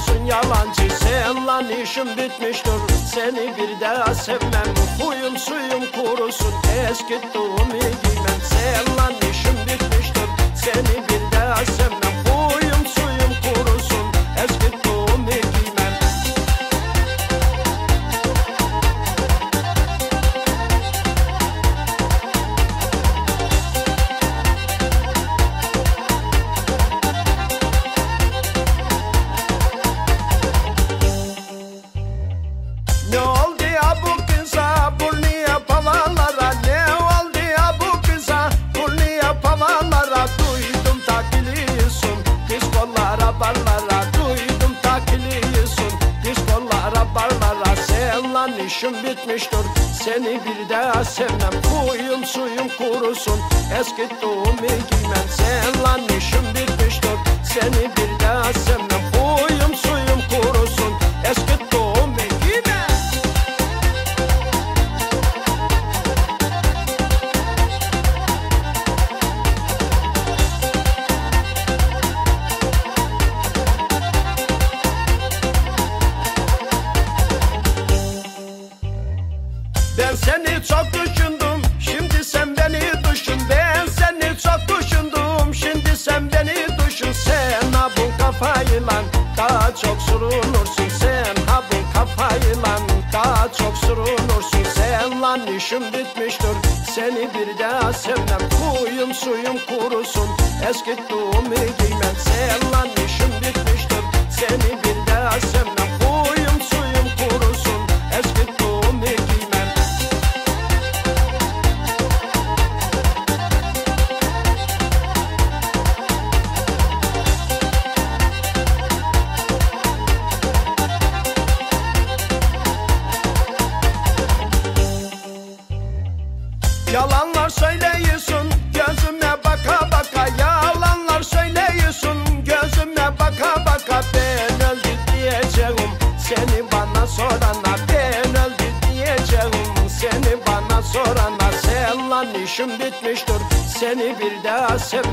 olsun yalancı Sen lan işim bitmiştir. Seni bir daha sevmem Huyum suyum kurusun. Eski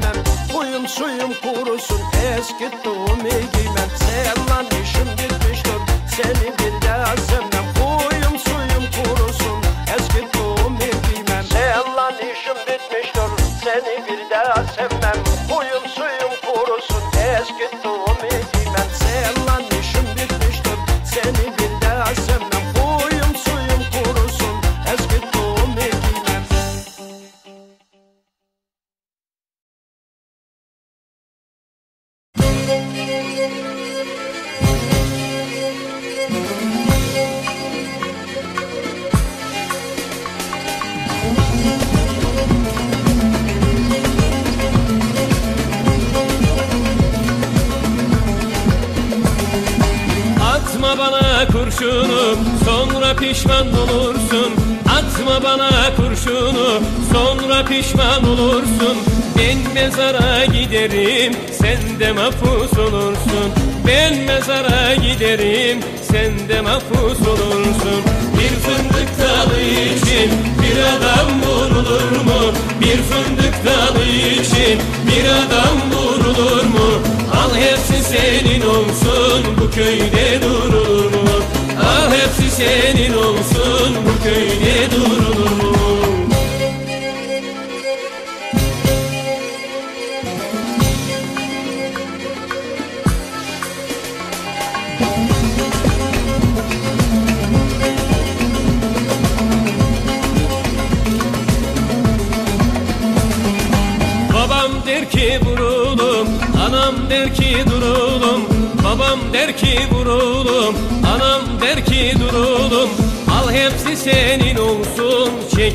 sevmem Huyum suyum kurusun eski doğumu giymem Sen lan işim bitmiştir seni bir daha sevmem kurşunu sonra pişman olursun Atma bana kurşunu sonra pişman olursun Ben mezara giderim sen de mahpus olursun Ben mezara giderim sen de mahpus olursun Bir fındık dalı için bir adam vurulur mu? Bir fındık dalı için bir adam vurulur mu? Al hepsi senin olsun bu köyde durulur mu?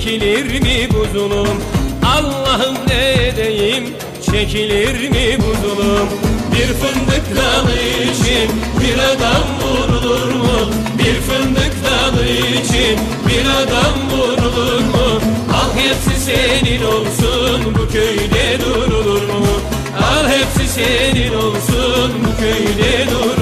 Çekilir mi bu zulüm Allah'ım ne edeyim, çekilir mi bu zulüm Bir fındık dalı için bir adam vurulur mu? Bir fındık dalı için bir adam vurulur mu? Al hepsi senin olsun bu köyde durulur mu? Al hepsi senin olsun bu köyde durulur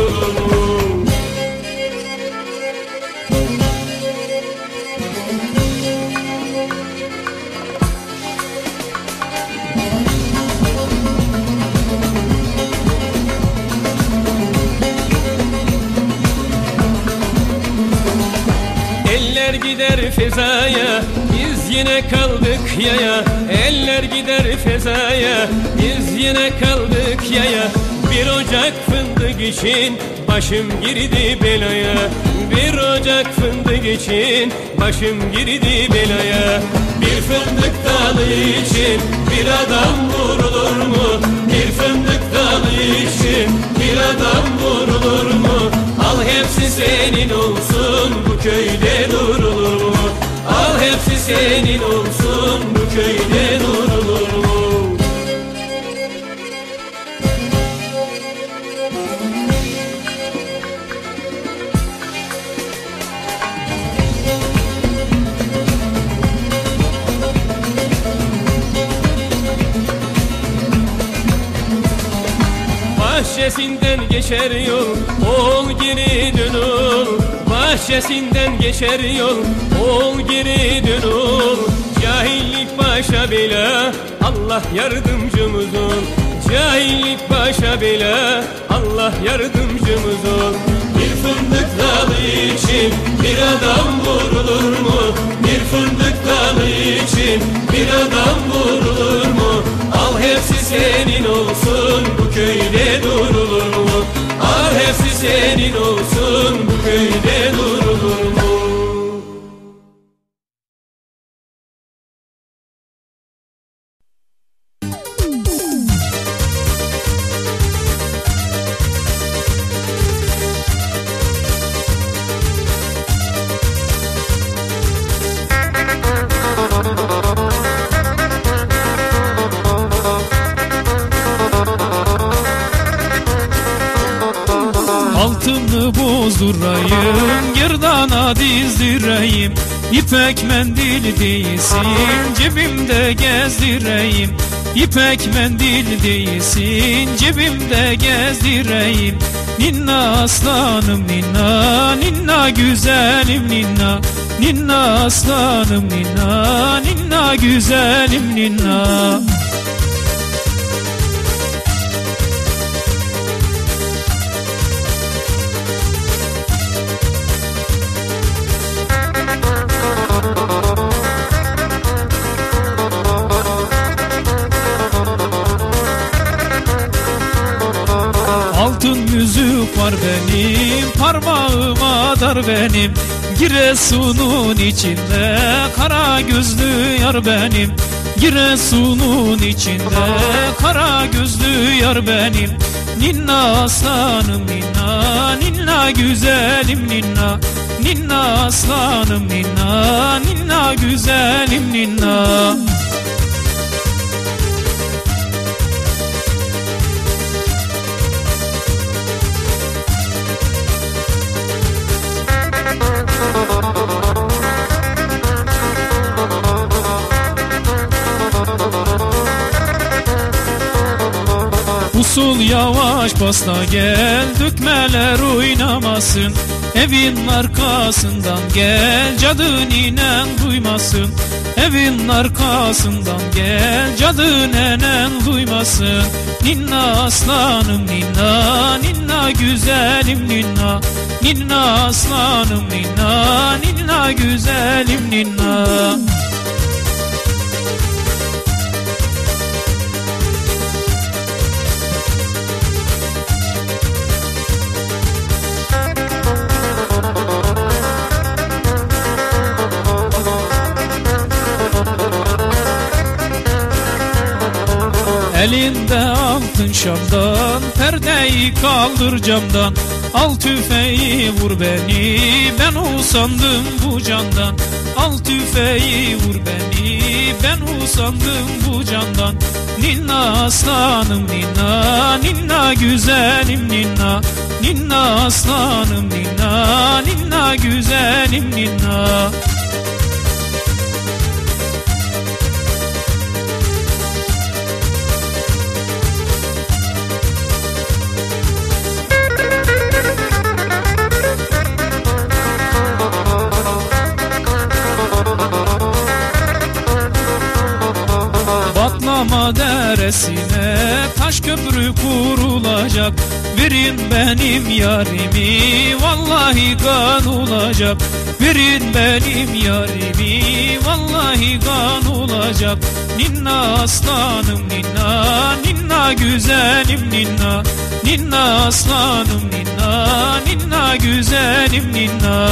fezaya Biz yine kaldık yaya Eller gider fezaya Biz yine kaldık yaya Bir ocak fındık için Başım girdi belaya Bir ocak fındık için Başım girdi belaya Bir fındık dalı için Bir adam vurulur mu? Bir fındık dalı için Bir adam vurulur mu? Al hepsi senin olsun Bu köyde durulur? Al hepsi senin olsun Bu köyde durulur Bahçesinden geçer yol Oğul geri dönül Bahçesinden geçer yol Oğul geri dönül Cahillik başa bela Allah yardımcımız ol Cahillik başa bela Allah yardımcımız ol Bir fındık dalı için Bir adam vurulur mu? Bir fındık dalı için Bir adam vurulur mu? Al hepsi senin olsun Bu köyde durulur mu? Al hepsi senin olsun İpek mendil değilsin, cebimde gezdireyim. Ninna aslanım ninna, ninna güzelim ninna. Ninna aslanım ninna, ninna güzelim ninna var benim Parmağıma dar benim. Giresun'un içinde Kara gözlü yar benim. Giresun'un içinde Kara gözlü yar benim. Ninna aslanım ninna Ninna güzelim ninna. Ninna aslanım ninna Ninna güzelim ninna Usul yavaş basta gel Dökmeler oynamasın. Evin arkasından gel Cadı ninen duymasın. Evin arkasından gel Cadı nenen duymasın. Ninna aslanım ninna Ninna güzelim ninna. Ninna aslanım ninna Ninna güzelim ninna Elinde altın şamdan Perdeyi kaldır camdan. Al tüfeği vur beni Ben usandım bu candan. Al tüfeği vur beni Ben usandım bu candan. Ninna aslanım ninna Ninna güzelim ninna. Ninna aslanım ninna Ninna güzelim ninna Batlama deresine taş köprü kurulacak. Verin benim yarimi Vallahi kan olacak. Verin benim yarimi Vallahi kan olacak. Ninna aslanım ninna Ninna güzelim ninna. Ninna aslanım ninna Ninna güzelim ninna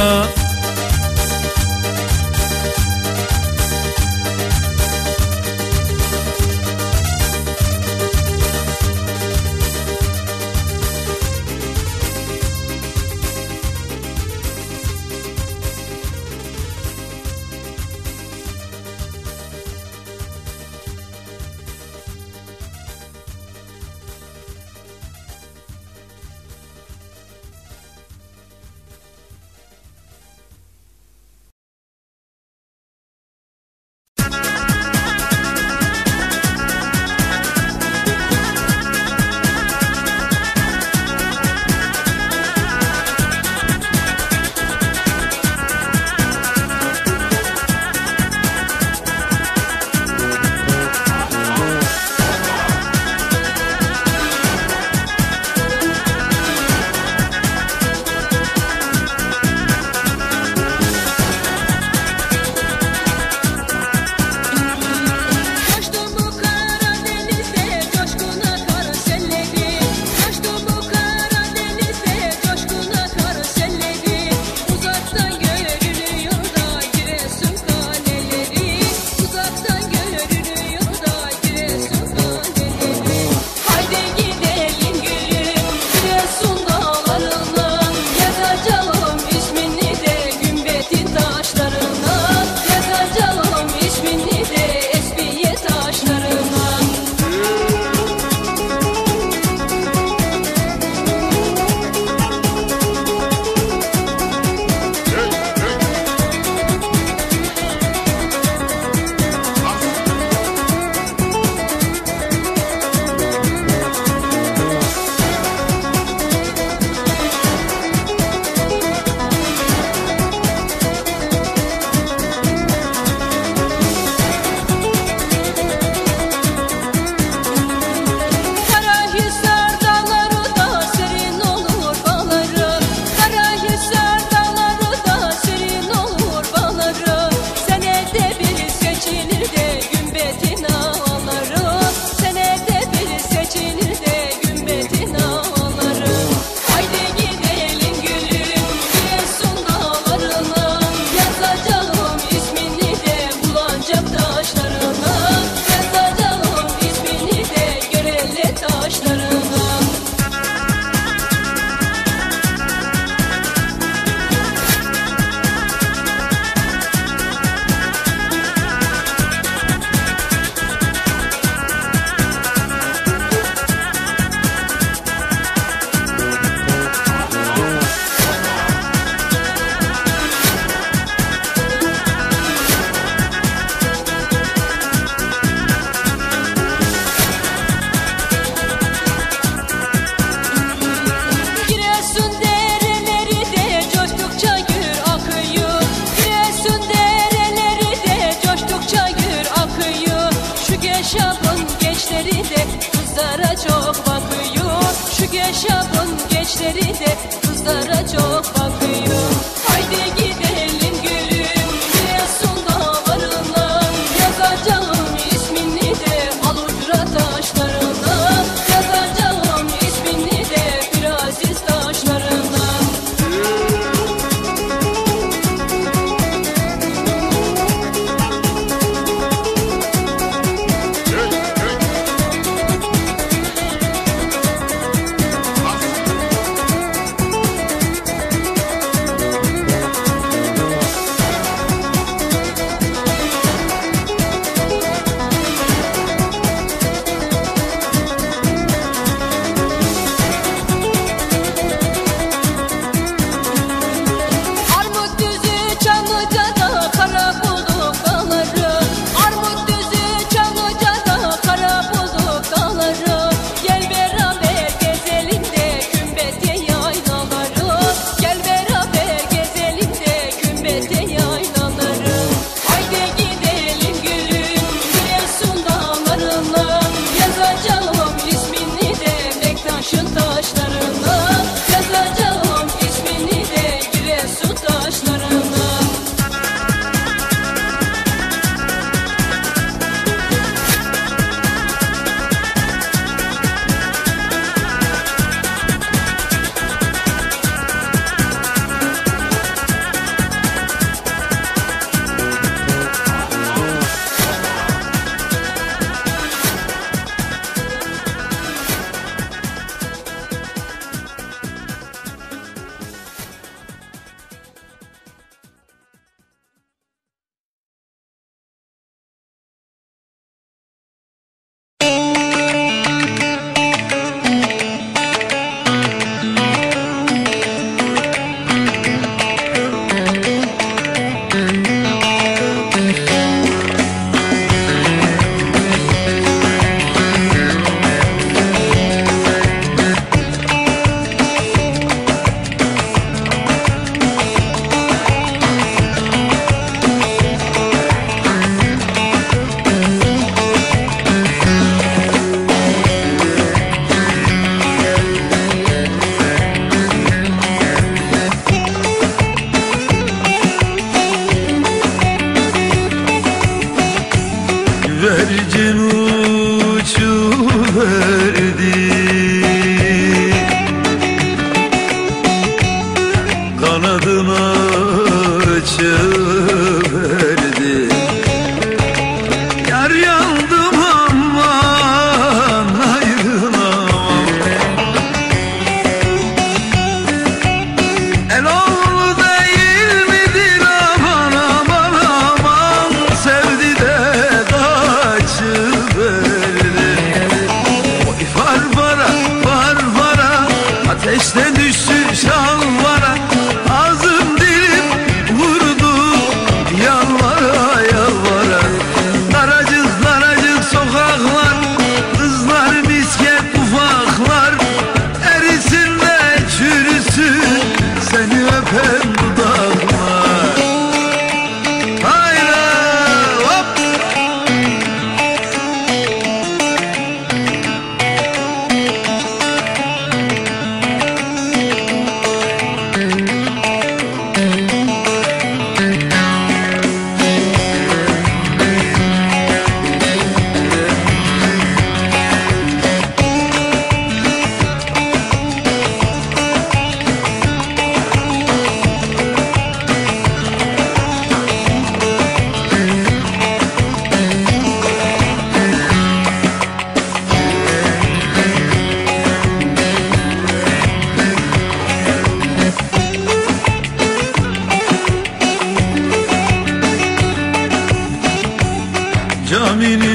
camini